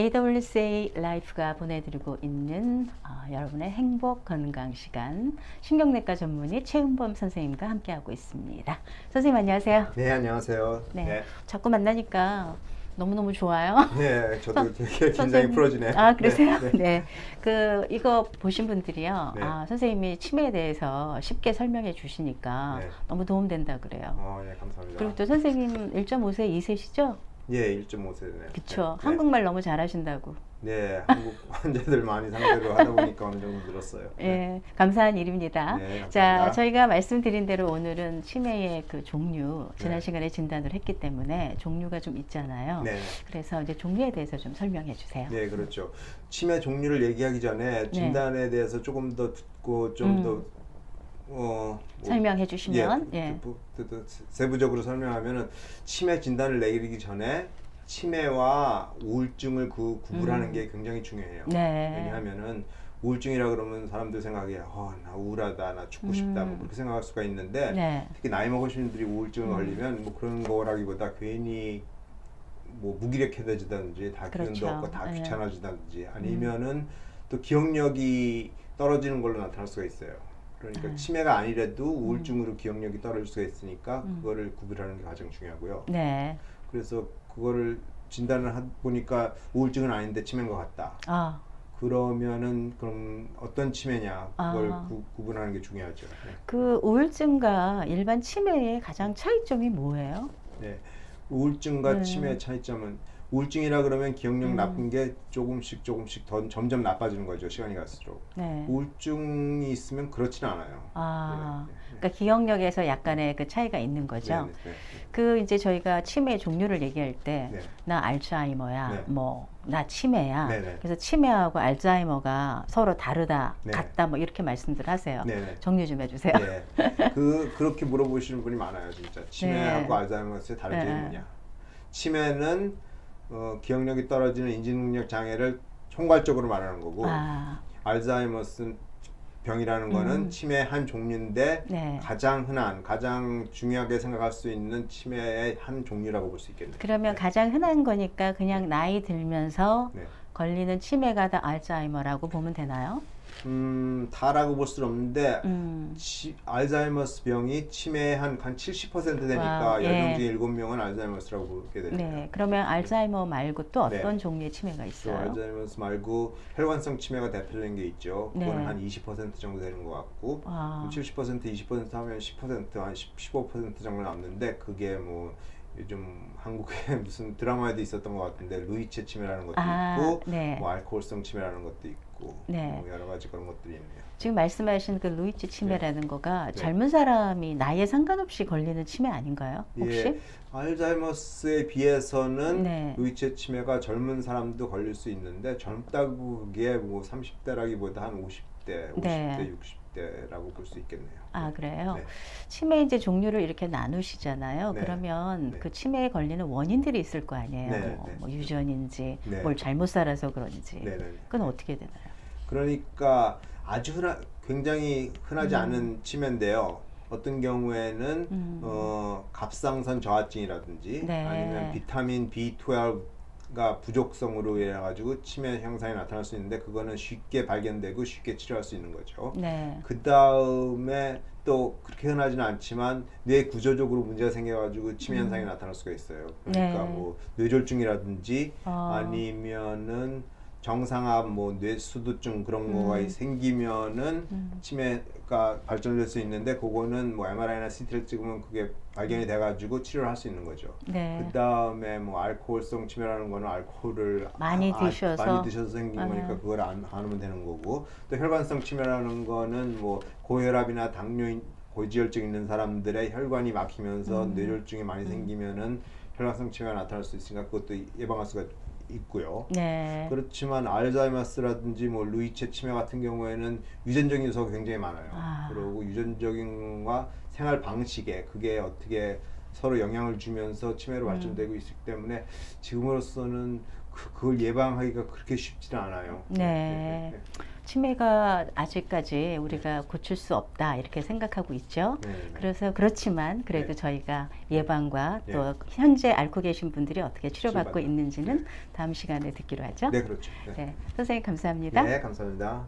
네, AWCA 라이프가 보내드리고 있는 어, 여러분의 행복 건강 시간 신경내과 전문의 최은범 선생님과 함께하고 있습니다. 선생님 안녕하세요. 네, 안녕하세요. 네, 네, 자꾸 만나니까 너무너무 좋아요. 네, 저도 되게 긴장이. 풀어지네요. 아, 그러세요? 네, 네. 네. 그, 이거 보신 분들이요. 네. 아, 선생님이 치매에 대해서 쉽게 설명해 주시니까 네. 너무 도움된다 그래요. 어, 예, 감사합니다. 그리고 또 선생님 1.5세, 2세시죠? 예, 1.5세네. 그쵸. 네, 한국말 너무 잘하신다고. 네, 한국 환자들 많이 상대로 하다 보니까 어느 정도 늘었어요. 예, 감사한 일입니다. 네, 자. 저희가 말씀드린 대로 오늘은 치매의 그 종류, 지난 네. 시간에 진단을 했기 때문에 종류가 좀 있잖아요. 네, 그래서 이제 종류에 대해서 좀 설명해 주세요. 네, 그렇죠. 치매 종류를 얘기하기 전에 진단에 대해서 조금 더 듣고 좀 네. 음. 더 어, 뭐, 설명해 주시면, 예, 예. 그, 그, 그, 세부적으로 설명하면은 치매 진단을 내리기 전에 치매와 우울증을 그 구분하는 음. 게 굉장히 중요해요. 네. 왜냐하면은 우울증이라 그러면 사람들 생각에 어, 나 우울하다, 나 죽고 싶다, 뭐 음. 그렇게 생각할 수가 있는데 네. 특히 나이 먹으신 분들이 우울증을 음. 걸리면 뭐 그런 거라기보다 괜히 뭐 무기력해지다든지 다 기운도 그렇죠. 없고 다 네. 귀찮아지다든지 아니면은 또 기억력이 떨어지는 걸로 나타날 수가 있어요. 그러니까 아. 치매가 아니라도 우울증으로 기억력이 떨어질 수가 있으니까 음. 그거를 구별하는 게 가장 중요하고요. 네. 그래서 그거를 진단을 하, 보니까 우울증은 아닌데 치매인 것 같다. 아, 그러면은 그럼 어떤 치매냐 그걸 아. 구, 구분하는 게 중요하죠. 네. 그 우울증과 일반 치매의 가장 차이점이 뭐예요? 네. 우울증과 네. 치매의 차이점은 우울증이라 그러면 기억력 음. 나쁜 게 조금씩 조금씩 더 점점 나빠지는 거죠. 시간이 갈수록. 네. 우울증이 있으면 그렇지는 않아요. 아, 네, 네, 네. 그러니까 기억력에서 약간의 그 차이가 있는 거죠. 네, 네, 네, 그 이제 저희가 치매 종류를 얘기할 때 네. 나 알츠하이머야, 네. 뭐나 치매야. 네, 네. 그래서 치매하고 알츠하이머가 서로 다르다, 네. 같다, 뭐 이렇게 말씀들 하세요. 네, 네. 정리 좀 해주세요. 네. 그 그렇게 물어보시는 분이 많아요, 진짜. 치매하고 네. 알츠하이머스의 다른 네. 뭐냐? 치매는 어, 기억력이 떨어지는 인지능력 장애를 총괄적으로 말하는 거고 아, 알츠하이머스 병이라는 거는 음. 치매의 한 종류인데 네. 가장 흔한, 가장 중요하게 생각할 수 있는 치매의 한 종류라고 볼 수 있겠네요. 그러면 네. 가장 흔한 거니까 그냥 나이 들면서 네. 걸리는 치매가 다 알츠하이머라고 보면 되나요? 음, 다라고 볼 수는 없는데 음, 치, 알츠하이머스 병이 치매의 한, 한 70% 되니까 와, 예. 10명 중에 7명은 알츠하이머스라고 보게 되네요. 네. 그러면 알츠하이머 말고 또 네. 어떤 종류의 치매가 또 있어요? 알츠하이머스 말고 혈관성 치매가 대표적인 게 있죠. 그거는 네. 한20% 정도 되는 것 같고 아, 70% 20% 하면 10%한 15% 정도 남는데 그게 뭐 요즘 한국에 무슨 드라마에도 있었던 것 같은데 루이체 치매라는 것도 아, 있고 네. 뭐 알코올성 치매라는 것도 있고 네. 뭐 여러 가지 그런 것들이 있네요. 지금 말씀하신 그 루이치 치매라는 거가 네. 젊은 사람이 나이에 상관없이 걸리는 치매 아닌가요? 혹시? 예, 알츠하이머스에 비해서는 네. 루이체 치매가 젊은 사람도 걸릴 수 있는데 젊다고 그게 뭐 30대라기보다 한 50대, 50대, 네. 60대라고 볼 수 있겠네요. 아, 그래요? 네. 치매 이제 종류를 이렇게 나누시잖아요. 네. 그러면 네. 그 치매에 걸리는 원인들이 있을 거 아니에요. 네, 뭐, 네. 뭐 유전인지, 네. 뭘 잘못 살아서 그런지. 네, 네. 그건 어떻게 되나요? 그러니까 아주 흔하, 굉장히 흔하지 음. 않은 치매인데요. 어떤 경우에는 음. 어, 갑상선 저하증이라든지 네. 아니면 비타민 B12가 부족성으로 인해 가지고 치매 현상이 나타날 수 있는데 그거는 쉽게 발견되고 쉽게 치료할 수 있는 거죠. 네. 그 다음에 또 그렇게 흔하지는 않지만 뇌 구조적으로 문제가 생겨가지고 치매 음. 현상이 나타날 수가 있어요. 그러니까 네. 뭐 뇌졸중이라든지 어. 아니면은 정상압 뭐 뇌수두증 그런 거가 음. 생기면은 음. 치매가 발전될 수 있는데 그거는 뭐 MRI나 CT를 찍으면 그게 발견이 돼가지고 치료를 할 수 있는 거죠. 네. 그 다음에 뭐 알코올성 치매라는 거는 알코올을 많이 아- 드셔서. 많이 드셔서 생긴 아. 거니까 그걸 안, 안 하면 되는 거고 또 혈관성 치매라는 거는 뭐 고혈압이나 당뇨 고지혈증 있는 사람들의 혈관이 막히면서 음. 뇌졸중이 많이 생기면은 혈관성 치매가 나타날 수 있으니까 그것도 예방할 수가 있고요. 네. 그렇지만 알츠하이머스라든지 뭐 루이체 치매 같은 경우에는 유전적인 요소가 굉장히 많아요. 아. 그리고 유전적인과 생활 방식에 그게 어떻게 서로 영향을 주면서 치매로 음. 발전되고 있기 때문에 지금으로서는 그, 그걸 예방하기가 그렇게 쉽지는 않아요. 네. 치매가 아직까지 우리가 고칠 수 없다 이렇게 생각하고 있죠. 네, 네. 그래서 그렇지만 그래도 네. 저희가 예방과 예. 또 현재 앓고 계신 분들이 어떻게 치료받고. 있는지는 다음 시간에 듣기로 하죠. 네, 그렇죠. 네. 네, 선생님 감사합니다. 네, 감사합니다.